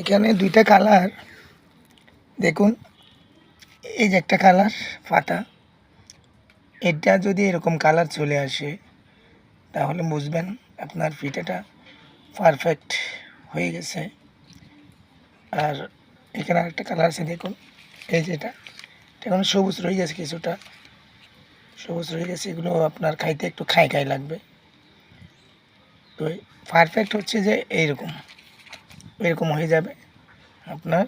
এখানে দুইটা কালার। দেখুন, এই যে একটা কালার পাতা এটা যদি এরকম কালার চলে আসে, তাহলে বুঝবেন আপনার ফিটাটা পারফেক্ট হয়ে গেছে। আর এখানে আরেকটা কালার আছে, দেখুন। এই যেটা এখন সবুজ রয়ে গেছে কিছুটা। সবুজ রয়ে গেছে, এগুলো আপনার খাইতে একটু খাই খাই লাগবে। তো পারফেক্ট হচ্ছে যে এইরকম। এরকম হয়ে যাবে। আপনার,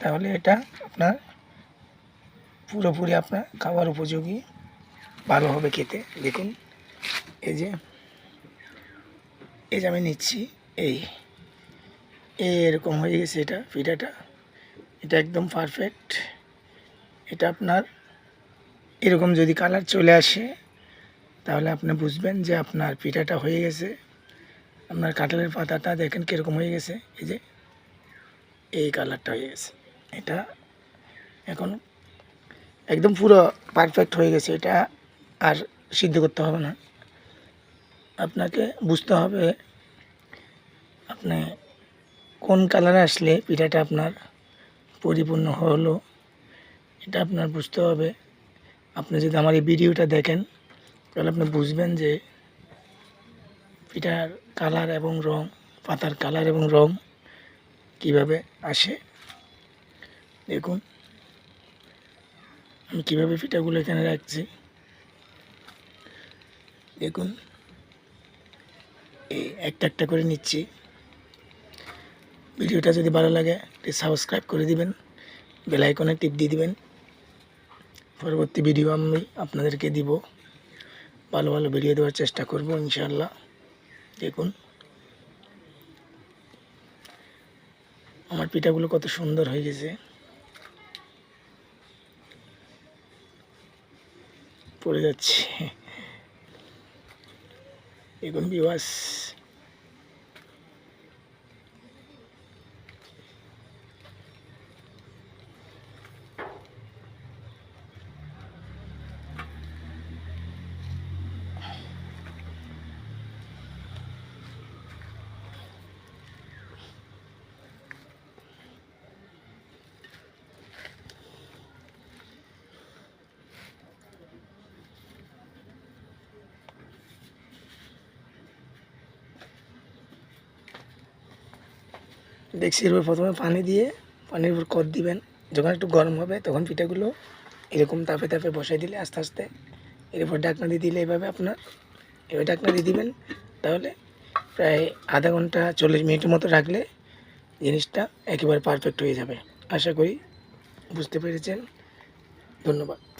তাহলে এটা আপনার পুরোপুরি আপনার খাবার উপযোগী, ভালো হবে খেতে। দেখুন, এই যে এই যে আমি নিচ্ছি, এই, এরকম হয়ে গেছে এটা, পিঠাটা। এটা একদম পারফেক্ট এটা আপনার, এরকম যদি কালার চলে আসে, তাহলে আপনি বুঝবেন যে আপনার পিঠাটা হয়ে গেছে। আপনার কাঁঠালের পাতাটা দেখেন কীরকম হয়ে গেছে। এই যে, এই কালারটা হয়ে গেছে। এটা এখন একদম পুরো পারফেক্ট হয়ে গেছে। এটা আর সিদ্ধ করতে হবে না। আপনাকে বুঝতে হবে আপনি কোন কালারে আসলে পিঠাটা আপনার পরিপূর্ণ হলো। এটা আপনার বুঝতে হবে। আপনি যদি আমার এই ভিডিওটা দেখেন, তাহলে আপনি বুঝবেন যে পিঠার কালার এবং রং, পাতার কালার এবং রং কীভাবে আসে? দেখুন। আমি কীভাবে পিঠাগুলো এখানে রাখছি? দেখুন। এই একটা একটা করে নিচ্ছি। ভিডিওটা যদি ভালো লাগে সাবস্ক্রাইব করে দিবেন, বেল আইকনে টিপ দিয়ে দিবেন। পরবর্তী ভিডিও আমি আপনাদেরকে দিব। ভালো ভালো ভিডিও দেওয়ার চেষ্টা করব ইনশাল্লাহ দেখুন। আমার পিঠাগুলো কত সুন্দর হয়ে গেছে। পড়ে যাচ্ছে। দেখুন বিবাস ডেক্সির উপর প্রথমে পানি দিয়ে, পানির উপর কদ দিবেন? যখন একটু গরম হবে, তখন পিঠাগুলো এরকম তাপে তাপে বসাই দিলে আস্তে আস্তে। এর উপর ডাকনা দিয়ে দিলে এভাবে আপনার, এভাবে ডাকনা দিয়ে দিবেন। তাহলে প্রায় আধা ঘণ্টা, চল্লিশ মিনিটের মতো রাখলে জিনিসটা একেবারে পারফেক্ট হয়ে যাবে। আশা করি বুঝতে পেরেছেন। ধন্যবাদ।